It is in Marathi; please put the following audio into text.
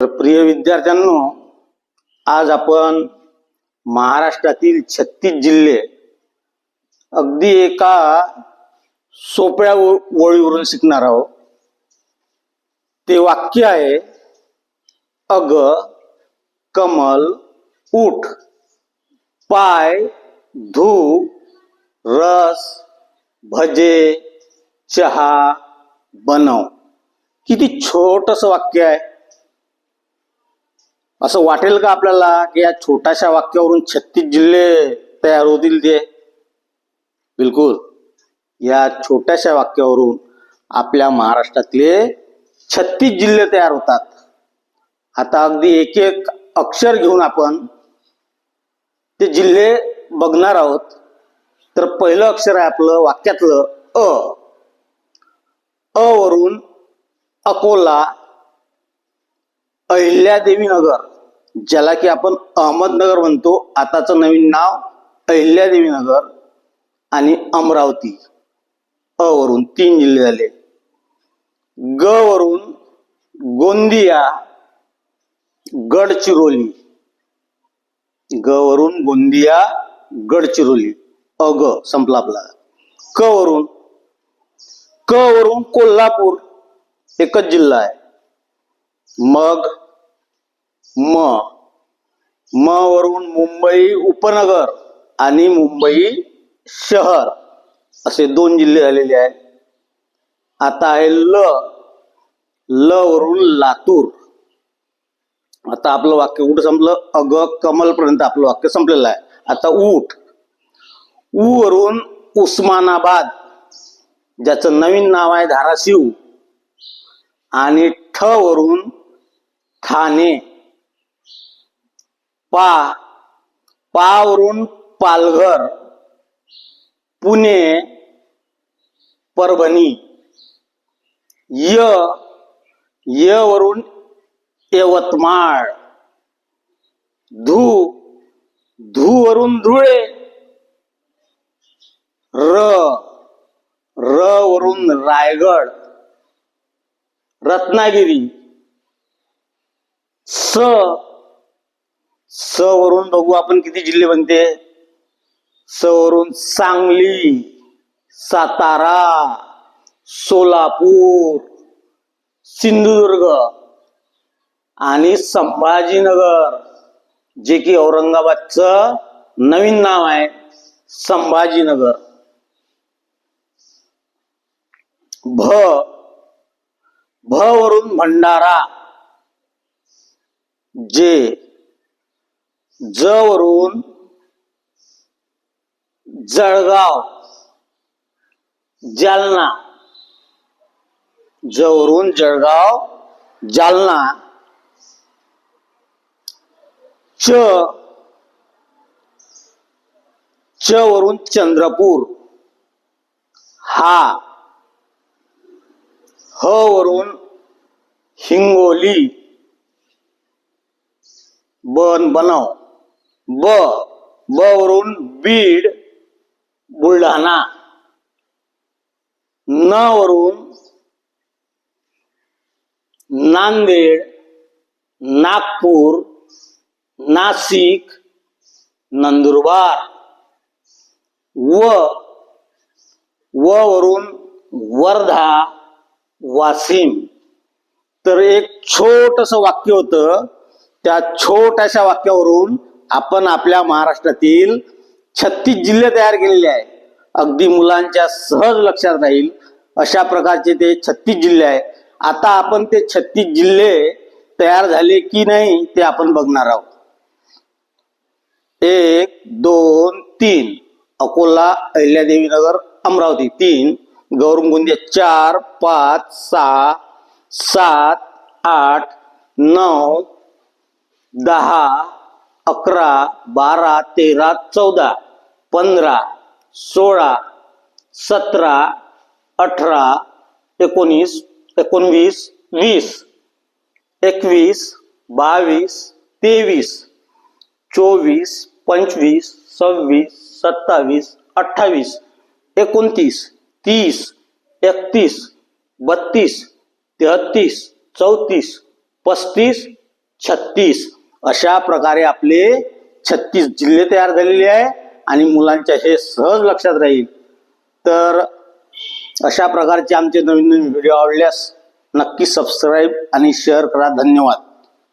तर प्रिय विद्यार्थ्यांनो आज आपण महाराष्ट्रातील छत्तीस जिल्हे अगदी एका सोप्या ओळीवरून शिकणार आहोत. ते वाक्य आहे अग कमल उठ पाय धू रस भजे चहा बनव. किती छोटस वाक्य आहे. असं वाटेल का आपल्याला की या छोट्याशा वाक्यावरून छत्तीस जिल्हे तयार होतील ते? बिलकुल. या छोट्याशा वाक्यावरून आपल्या महाराष्ट्रातले छत्तीस जिल्हे तयार होतात. आता अगदी एक एक अक्षर घेऊन आपण ते जिल्हे बघणार आहोत. तर पहिलं अक्षर आहे आपलं वाक्यातलं अ. अ वरून अकोला अहिल्यादेवी नगर. ज्याला की आपण अहमदनगर म्हणतो. आताचं नवीन नाव अहिल्यादेवी नगर आणि अमरावती. अ वरून तीन जिल्हे झाले. ग वरून गोंदिया गडचिरोली. ग वरून गोंदिया गडचिरोली. अग संपला आपला. क वरून क वरून कोल्हापूर एकच जिल्हा आहे. मग म. म वरून मुंबई उपनगर आणि मुंबई शहर असे दोन जिल्हे झालेले आहेत. आता आहे ल. ल वरून लातूर. आता आपलं वाक्य कुठं संपलं? अग कमल पर्यंत आपलं वाक्य संपलेलं आहे. आता ऊट. ऊ वरून उस्मानाबाद ज्याचं नवीन नाव आहे धाराशिव. आणि ठ वरून ठाणे. पा पावरून पालघर पुणे परभणी. य य वरून यवतमाळ. धू धू वरून धुळे. र र वरून रायगड. रत्नागिरी. स स वरून बघू आपण किती जिल्हे बनते. स वरून सांगली सातारा सोलापूर सिंधुदुर्ग आणि संभाजीनगर जे की औरंगाबादचं नवीन नाव आहे संभाजीनगर. भ भ वरून भंडारा जे ज वरून जळगाव जालना. जवरून जळगाव जालना. च. च वरून चंद्रपूर. हा. ह वरून हिंगोली. बन बनव. ब ब वरून बीड बुलढाणा. न वरून नांदेड नागपूर नाशिक नंदुरबार. व व वरून वर्धा वाशिम. तर एक छोटस वाक्य होतं. त्या छोट्याशा वाक्यावरून आपण आपल्या महाराष्ट्रातील छत्तीस जिल्हे तयार केलेले आहे अगदी मुलांच्या सहज लक्षात राहील अशा प्रकारचे ते छत्तीस जिल्हे आहे आता आपण ते छत्तीस जिल्हे तयार झाले की नाही ते आपण बघणार आहोत. एक दोन तीन. अकोला अहिल्यादेवी नगर अमरावती. तीन. गौरम गोंदिया चार पाच सहा सात आठ नऊ दहा अकरा बारा तेरा चौदा पंधरा सोळा सतरा अठरा एकोणीस एकोणवीस वीस एकवीस बावीस तेवीस चोवीस पंचवीस सव्वीस सत्तावीस अठ्ठावीस एकोणतीस तीस एकतीस बत्तीस तेहतीस चौतीस पस्तीस छत्तीस अशा प्रकारे आपले छत्तीस जिल्हे तयार झालेले आहे आणि मुलांच्या हे सहज लक्षात राहील. तर अशा प्रकारचे आमचे नवीन नवीन व्हिडिओ आवडल्यास नक्की सबस्क्राईब आणि शेअर करा. धन्यवाद.